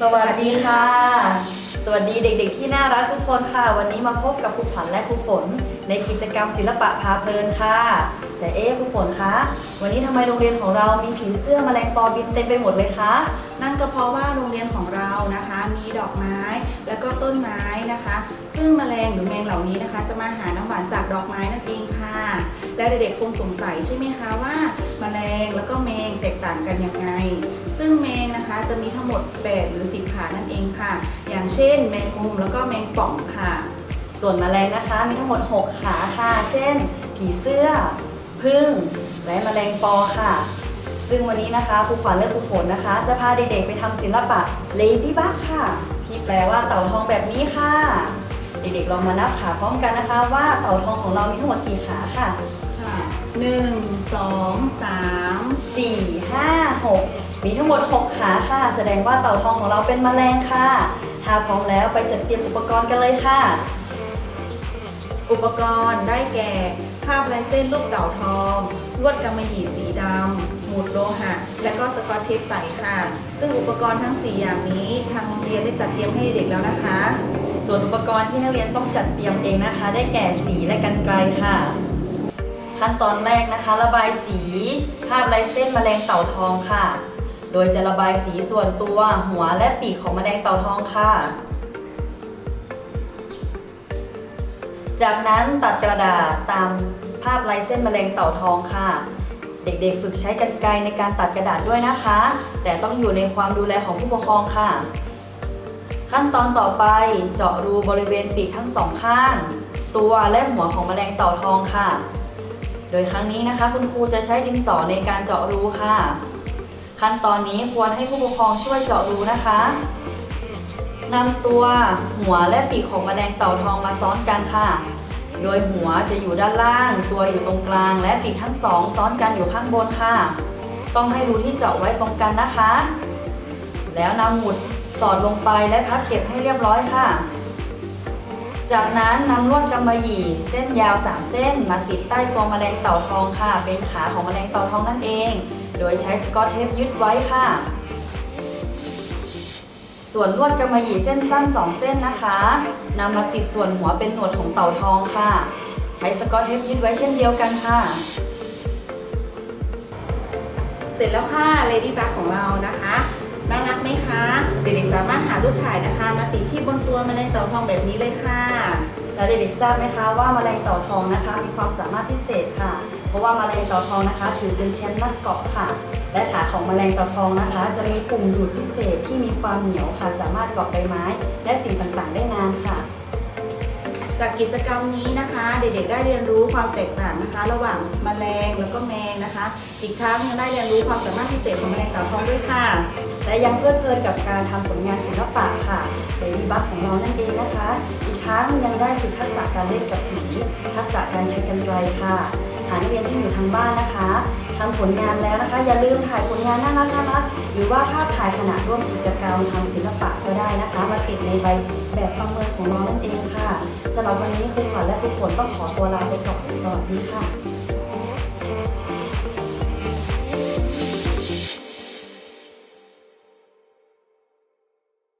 สวัสดีค่ะ สวัสดีเด็กๆ ที่น่ารักทุกคนค่ะ วันนี้มาพบกับครูขวัญและครูฝน ในกิจกรรมศิลปะพาเพลินค่ะ แต่เอ๊ะครูฝนคะ วันนี้ทำไมโรงเรียนของเรามีผีเสื้อแมลงปอบินเต็มไปหมดเลยคะ นั่นก็เพราะว่าโรงเรียนของเรานะคะ มีดอกไม้ ก็ต้นไม้นะคะ ซึ่งแมลงหรือแมงเหล่านี้นะคะ จะมาหาน้ำหวานจากดอกไม้นั่นเองค่ะ แล้วเด็กๆคงสงสัยใช่ไหมคะว่าแมลงแล้วก็แมงแตกต่างกันยังไง ซึ่งแมงนะคะจะมีทั้งหมด 8 หรือ 10 ขานั่นเองค่ะ อย่างเช่น แมงมุมแล้วก็แมงป่องค่ะ ส่วนแมลงนะคะมีทั้งหมด 6 ขาค่ะ เช่น ผีเสื้อพึ่งและแมลงปอค่ะซึ่งวันนี้นะคะครูขวัญและครูฝนนะคะ จะพาเด็กๆไปทำศิลปะ Ladybug ค่ะ ที่แปลว่าเต่าทองแบบนี้ค่ะ เด็กๆลองมานับขาพร้อมกันนะคะ ว่าเต่าทองของเรามีทั้งหมดกี่ขาค่ะค่ะหนึ่งสองสาม4 5 6มีทั้งหมด 6 ขาค่ะ แสดงว่าเต่าทองของเราเป็นแมลงค่ะ ถ้าพร้อมแล้วไปจัดเตรียมอุปกรณ์กันเลยค่ะ อุปกรณ์ได้แก่ภาพลายเส้นรูปเต่าทอง ลวดกำมะหยี่สีดำหมุดโลหะ และก็สกอตเทปใสค่ะ ซึ่งอุปกรณ์ทั้ง 4 อย่างนี้ทางโรงเรียนได้จัดเตรียมให้เด็กแล้วนะคะ ส่วนอุปกรณ์ที่นักเรียนต้องจัดเตรียมเองนะคะ ได้แก่สีและกันไกลค่ะ ขั้นตอนแรกนะคะ ระบายสีภาพลายเส้นแมลงเต่าทองค่ะ โดยจะระบายสีส่วนตัวหัวและปีกของแมลงเต่าทองค่ะ จากนั้นตัดกระดาษตามภาพลายเส้นแมลงเต่าทองค่ะ เด็กๆ ฝึกใช้กรรไกรในการตัดกระดาษด้วยนะคะ แต่ต้องอยู่ในความดูแลของผู้ปกครองค่ะ ขั้นตอนต่อไปเจาะรูบริเวณปีกทั้งสองข้าง ตัวและหัวของแมลงเต่าทองค่ะ โดยครั้งนี้นะคะ คุณครูจะใช้ดินสอในการเจาะรูค่ะ ขั้นตอนนี้ควรให้ผู้ปกครองช่วยเจาะรูนะคะนำตัวหัวและปีกของแมลงเต่าทองมาซ้อนกันค่ะ โดยหัวจะอยู่ด้านล่าง ตัวอยู่ตรงกลาง และปีกทั้งสองซ้อนกันอยู่ข้างบนค่ะ ต้องให้รูที่เจาะไว้ตรงกันนะคะ แล้วนำหมุดสอดลงไปและพับเก็บให้เรียบร้อยค่ะ จากนั้นนำลวดกำมะหยี่เส้นยาว 3 เส้น มาติดใต้ตัวแมลงเต่าทองค่ะ เป็นขาของแมลงเต่าทองนั่นเอง โดยใช้สกอตเทปยึดไว้ค่ะ ส่วนลวดกำมะหยี่เส้นสั้น 2 เส้นนะคะนำมาติดส่วนหัวเป็นหนวดของเต่าทองค่ะ ใช้สกอตเทปยึดไว้เช่นเดียวกันค่ะ เสร็จแล้วค่ะ Lady Bug ของเรานะคะน่ารักไหมคะเด็กๆสามารถหารูปถ่ายนะคะ มาติดที่บนตัวแมลงเต่าทองแบบนี้เลยค่ะ แล้วเด็กๆทราบไหมคะว่าแมลงเต่าทองนะคะ มีความสามารถพิเศษค่ะ เพราะว่าแมลงเต่าทองนะคะ ถือเป็นแชมป์นักเกาะค่ะ และขาของแมลงเต่าทองนะคะ จะมีปุ่มดูดพิเศษที่มีความเหนียวค่ะ สามารถเกาะใบไม้ และสิ่งต่างๆ ได้นานค่ะ จากกิจกรรมนี้นะคะ เด็กๆได้เรียนรู้ความแตกต่างนะคะ ระหว่างแมลงแล้วก็แมงนะคะ อีกทั้งยังได้เรียนรู้ความสามารถพิเศษของแมลงเต่าทองด้วยค่ะ และยังเพลิดเพลินกับการทำผลงานศิลปะค่ะเดลี่บัคของเรานั่นเองนะคะ อีกทั้งยังได้ฝึกทักษะการเล่นกับสีทักษะการใช้กรรไกรค่ะ หานักเรียนที่อยู่ทางบ้านนะคะทำผลงานแล้วนะคะ อย่าลืมถ่ายผลงานน่ารักน่ารักหรือว่าภาพถ่ายขณะร่วมกิจกรรมทำศิลปะก็ได้นะคะ มาติดในใบแบบประเมินของเรานั่นเองค่ะสำหรับวันนี้ครูขวัญและครูฝนต้องขอตัวลาไปก่อนสวัสดีค่ะ